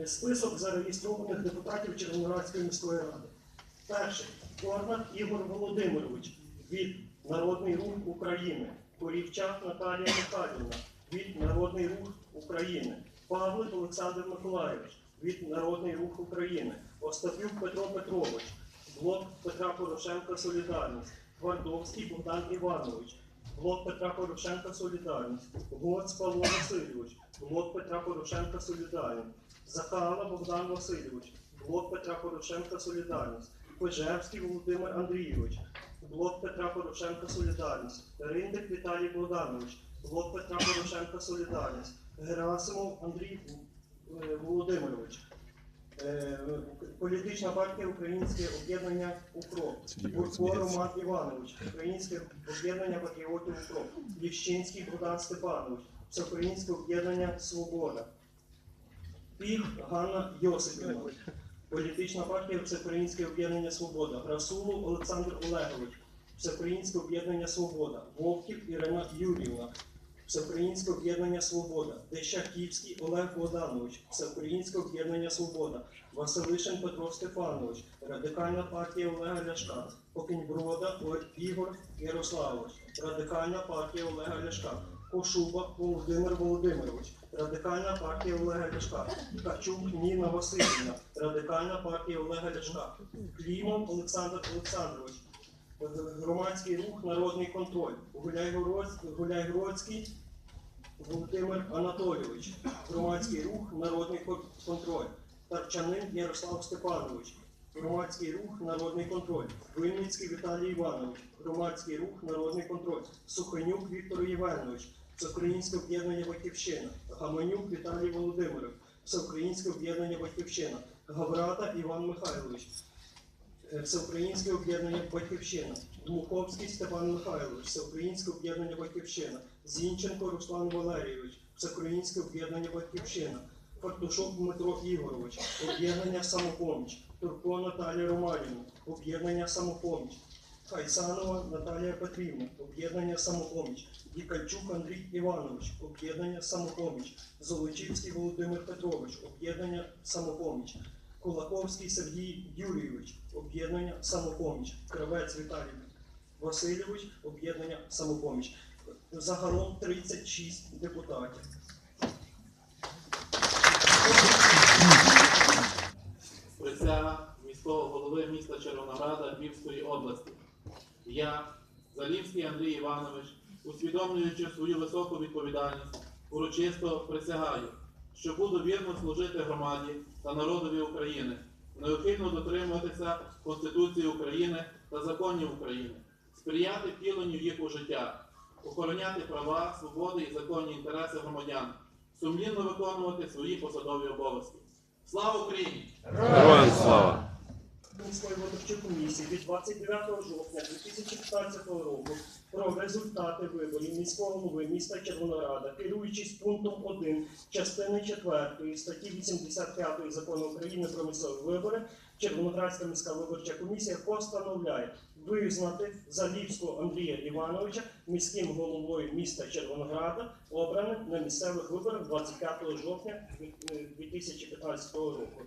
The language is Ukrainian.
Е, Список зареєстрованих депутатів Червоноградської міської ради. Перший Корнак Ігор Володимирович від Народний рух України. Корівчак Наталія Михайлівна від Народний рух України. Павлик Олександр Миколайович від Народний рух України. Остапюк Петро Петрович, блок Петра Порошенка Солідарність. Твардовський Богдан Іванович, блок Петра Порошенка Солідарність. Гоц Павло Васильович, блок Петра Порошенка Солідарність. Захала Богдан Васильович, блок Петра Порошенка Солідарність. Пожевський Володимир Андрійович, блок Петра Порошенка Солідарність. Риндик Віталій Богданович, блок Петра Порошенка Солідарність. Герасимов Андрій е, Володимирович. Е, Політична партія Українське об'єднання УКРОП. Бурко Роман Іванович, Українське об'єднання патріотів УКРОП. Ліщинський Богдан Степанович, Всеукраїнське об'єднання Свобода. Піх Ганна Йосипівна. Політична партія Всеукраїнське об'єднання Свобода. Расулов Олександр Олегович. Всеукраїнське об'єднання Свобода. Вовків Ірина Юрівна. Всеукраїнське об'єднання Свобода. Дещаківський Олег Богданович. Всеукраїнське об'єднання Свобода. Василишин Петро Степанович. Радикальна партія Олега Ляшка. Покіньброда Ігор Ярославович. Радикальна партія Олега Ляшка. Кошуба Володимир Володимирович. Радикальна партія Олега Ляшка. Качук Ніна Васильівна. Радикальна партія Олега Ляшка. Клімов Олександр Олександрович. Громадський рух Народний контроль. Гуляйгородський, Володимир Анатолійович. Громадський рух Народний контроль. Тарчанин Ярослав Степанович. Громадський рух Народний контроль. Винницький Віталій Іванович. Громадський рух Народний контроль. Суханюк Віктор Євгенович. Всеукраїнське об'єднання Батьківщина. Гаманюк Віталій Володимирович. Всеукраїнське об'єднання Батьківщина. Гаврата Іван Михайлович. Всеукраїнське об'єднання Батьківщина. Дмуховський Степан Михайлович. Всеукраїнське об'єднання Батьківщина. Зінченко Руслан Валерійович. Всеукраїнське об'єднання Батьківщина. Фартушок Дмитро Ігорович. Об'єднання Самопоміч. Турко Наталія Романівна. Об'єднання Самопоміч. Хайсанова Наталія Петрівна. Об'єднання Самопоміч. Дікальчук Андрій Іванович. Об'єднання Самопоміч. Золочівський Володимир Петрович. Об'єднання Самопоміч. Кулаковський Сергій Юрійович, об'єднання самопоміч. Кравець Віталій Васильович, об'єднання самопоміч. Загалом 36 депутатів. присяга міського голови міста Червонограда Львівської області. Я, Залівський Андрій Іванович, усвідомлюючи свою високу відповідальність, урочисто присягаю, що буду вірно служити громаді та народові України, необхідно дотримуватися Конституції України та законів України, сприяти втіленню їх у життя, охороняти права, свободи і законні інтереси громадян, сумлінно виконувати свої посадові обов'язки. Слава Україні! Героям слава! Міської виборчої комісії від 29 жовтня 2015 року про результати виборів міського голови міста Червонограда, керуючись пунктом 1 частини 4 статті 85 закону України про місцеві вибори, Червоноградська міська виборча комісія постановляє визнати Залівського Андрія Івановича міським головою міста Червонограда, обраним на місцевих виборах 25 жовтня 2015 року.